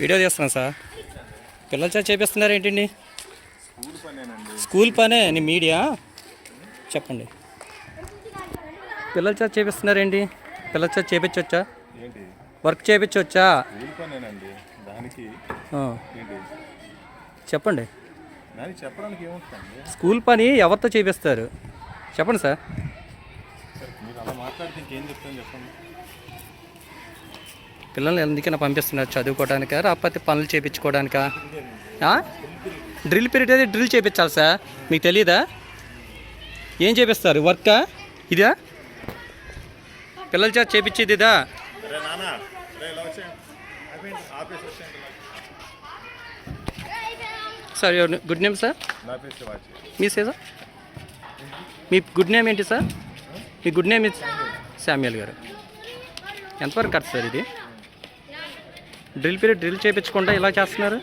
Video తీస్తున్నాను sir. పిల్లల చేత చేపిస్తున్నారు ఏంటండి? స్కూల్ పనే నీ మీడియా? చెప్పండి. పిల్లల చేత చేపిస్తున్నారు ఏంటి? పిల్లల చేత చేపించవచ్చా? వర్క్ చేపించవచ్చా? ఏంటి? చెప్పండి. చెప్పడానికి స్కూల్ పని ఎవరితో చేపిస్తారు? చెప్పండి సార్. మీరు అలా మాట్లాడితే ఇంకేం చెప్తాను చెప్పండి. పిల్లల్ని ఎందుకైనా పంపిస్తున్నారు చదువుకోవడానికా రాకపోతే పనులు చేయించుకోవడానికా? డ్రిల్ పీరియడ్ అయితే డ్రిల్ చేయించాలి సార్. మీకు తెలియదా ఏం చేపిస్తారు? వర్కా? ఇదా? పిల్లల చేత చేపించేది ఇదా? Sir your good name sir? Me sir? మీ గుడ్ నేమ్ ఏంటి సార్? మీ గుడ్ నేమ్ శామ్యుల్ గారు. ఎంతవరకు కరెక్ట్ సార్ ఇది? డ్రిల్ పీరియడ్ డ్రిల్ చేయించకుండా ఇలా చేస్తున్నారు?